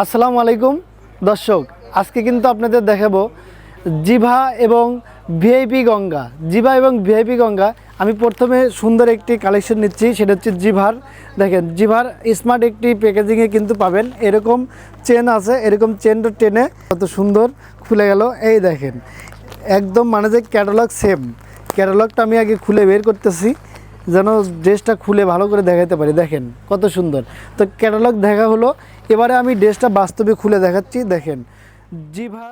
আসসালামু আলাইকুম। দর্শক, আজকে কিন্তু আপনাদের দেখাবো জিভা এবং ভিআইপি গঙ্গা। জিভা এবং ভিআইপি গঙ্গা, আমি প্রথমে সুন্দর একটি কালেকশন নিচ্ছি, সেটা হচ্ছে জিভার। দেখেন, জিভার স্মার্ট একটি প্যাকেজিংয়ে কিন্তু পাবেন। এরকম চেন আছে, এরকম চেনটা টেনে কত সুন্দর খুলে গেল। এই দেখেন, একদম মানে যে ক্যাটালগ সেম ক্যাটালগটা আমি আগে খুলে বের করতেছি। যেন ড্রেসটা খুলে ভালো করে দেখাতে পারি। দেখেন, কত সুন্দর। তো ক্যাটালগ দেখা হলো। এবারে আমি ড্রেসটা বাস্তবে খুলে দেখাচ্ছি। দেখেন, জিভা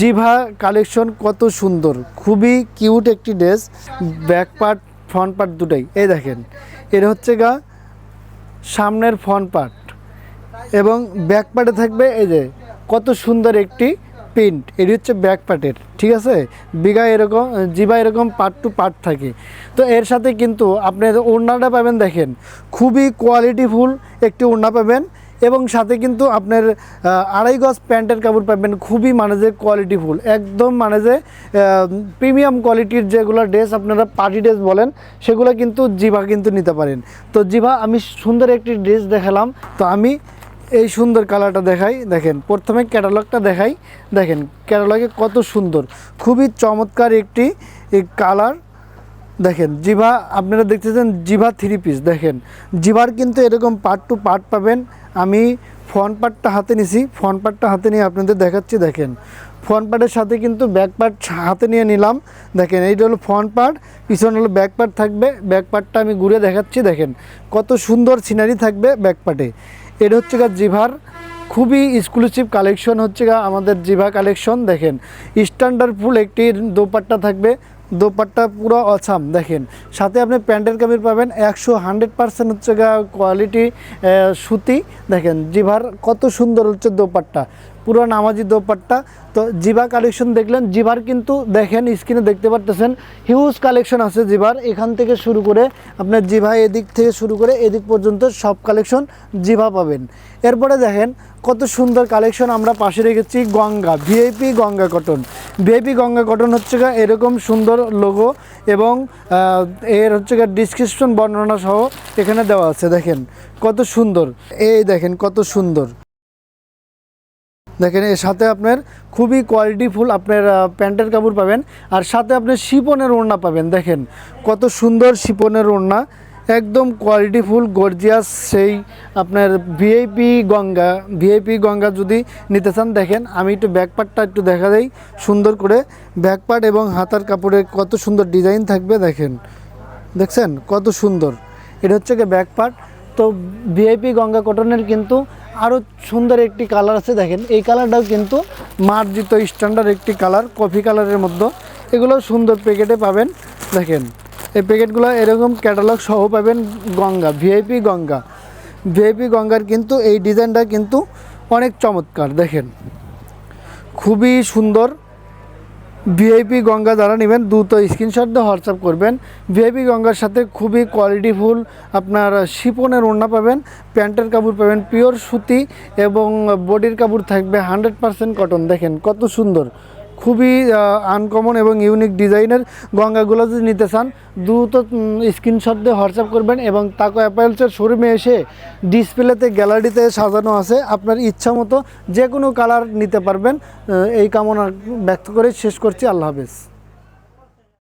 জিভা কালেকশন কত সুন্দর। খুবই কিউট একটি dress. Back part front part দুটাই। এই দেখেন, এটা হচ্ছে গা সামনের ফ্রন্ট পার্ট এবং ব্যাক পার্টে থাকবে এই যে, কত সুন্দর একটি প্রিন্ট এটি হচ্ছে ব্যাক পার্টের ঠিক আছে? বিঘা এরকম জিবা এরকম পার্ট টু পার্ট থাকে। তো এর সাথে কিন্তু আপনি ওড়নাটা পাবেন দেখেন, খুবই কোয়ালিটিফুল একটি ওড়না পাবেন এবং সাথে কিন্তু আপনার আড়াই গজ প্যান্টের কাপড় পাবেন, খুবই মানে যে কোয়ালিটিফুল একদম মানে যে প্রিমিয়াম কোয়ালিটির যেগুলো ড্রেস আপনারা পার্টি ড্রেস বলেন, সেগুলো কিন্তু জিভা কিন্তু নিতে পারেন। তো জিভা, আমি সুন্দর একটি ড্রেস দেখালাম, তো আমি এই সুন্দর কালারটা দেখাই, দেখেন, প্রথমে ক্যাটালগটা দেখাই, দেখেন, ক্যাটালগে কত সুন্দর, খুবই চমৎকার একটি কালার, দেখেন, জিভা, আপনারা দেখতেছেন জিভা থ্রি পিস দেখেন, জিভার কিন্তু এরকম পার্ট টু পার্ট পাবেন, আমি ফ্রন্ট পার্টটা হাতে নিছি ফ্রন্ট পার্টটা হাতে নিয়ে আপনাদের দেখাচ্ছি, দেখেন ফ্রন্ট পার্টের সাথে কিন্তু ব্যাক পার্ট হাতে নিয়ে নিলাম, দেখেন, এইটা হলো ফ্রন্ট পার্ট পিছনে হলো ব্যাক পার্ট থাকবে ব্যাক পার্টটা আমি ঘুরে দেখাচ্ছি, দেখেন, কত সুন্দর সিনারি থাকবে ব্যাক পার্টে এটা হচ্ছে গা জিভার। খুবই এক্সক্লুসিভ কালেকশন হচ্ছে গা আমাদের জিভা কালেকশন দেখেন। স্ট্যান্ডার্ড ফুল একটি দোপাট্টা থাকবে। দোপাট্টা পুরো অছাম দেখেন। সাথে আপনি প্যান্টের কামির পাবেন, একশো হান্ড্রেড পারসেন্ট হচ্ছে গা কোয়ালিটি সুতি। দেখেন, জিভার কত সুন্দর হচ্ছে দোপাট্টা। পুরো নামাজি দোপাট্টা। তো জিভা কালেকশন দেখলেন জিভার কিন্তু দেখেন, স্ক্রিনে দেখতে পারতেছেন হিউজ কালেকশন আছে জিভার এখান থেকে শুরু করে আপনার জিভা এদিক থেকে শুরু করে এদিক পর্যন্ত সব কালেকশন জিভা পাবেন। এরপরে দেখেন, কত সুন্দর কালেকশন আমরা পাশে রেখেছি Ganga VIP Ganga cotton. VIP Ganga cotton হচ্ছে গা এরকম সুন্দর লোগো এবং এর হচ্ছে গা ডিসক্রিপশন বর্ণনা সহ এখানে দেওয়া আছে, দেখেন। কত সুন্দর, এই দেখেন কত সুন্দর। দেখেন, এর সাথে আপনার খুবই কোয়ালিটিফুল আপনার প্যান্টের কাপড় পাবেন। আর সাথে আপনি শিপনের ওড়না পাবেন। দেখেন, কত সুন্দর শিপনের ওড়না। একদম কোয়ালিটিফুল গর্জিয়াস সেই আপনার ভিআইপি গঙ্গা। ভিআইপি গঙ্গা যদি নিতে চান, দেখেন, আমি একটু ব্যাকপার্টটা একটু দেখা দেই। সুন্দর করে ব্যাকপার্ট এবং হাতার কাপড়ে কত সুন্দর ডিজাইন থাকবে, দেখেন। দেখছেন? কত সুন্দর। এটা হচ্ছে গিয়ে ব্যাক পার্ট তো ভিআইপি গঙ্গা কটনের কিন্তু আরও সুন্দর একটি কালার আছে, দেখেন। এই কালারটাও কিন্তু মার্জিত স্ট্যান্ডার্ড একটি কালার কফি কালারের মধ্যে। এগুলো সুন্দর প্যাকেটে পাবেন, দেখেন। এই প্যাকেটগুলো এরকম ক্যাটালগ সহ পাবেন গঙ্গা ভিআইপি গঙ্গা। ভিআইপি গঙ্গার কিন্তু এই ডিজাইনটা কিন্তু অনেক চমৎকার, দেখেন। খুবই সুন্দর ভিআইপি গঙ্গা যারা নেবেন, দ্রুত স্ক্রিনশট দিয়ে হোয়াটসঅ্যাপ করবেন। ভিআইপি গঙ্গার সাথে খুবই কোয়ালিটিফুল আপনার শিপনের ওড়না পাবেন, প্যান্টের কাপড় পাবেন পিওর সুতি এবং বডির কাপড় থাকবে হান্ড্রেড পারসেন্ট কটন দেখেন কত সুন্দর। খুবই আনকমন এবং ইউনিক ডিজাইনের গঙ্গাগুলো যদি নিতে চান, দ্রুত স্ক্রিনশট দিয়ে হোয়াটসঅ্যাপ করবেন এবং তাকে অ্যাপারেলসের শোরুমে এসে ডিসপ্লেতে গ্যালারিতে সাজানো আছে। আপনার ইচ্ছা মতো যে কোনো কালার নিতে পারবেন। এই কামনা ব্যক্ত করে শেষ করছি। আল্লাহ হাফেজ।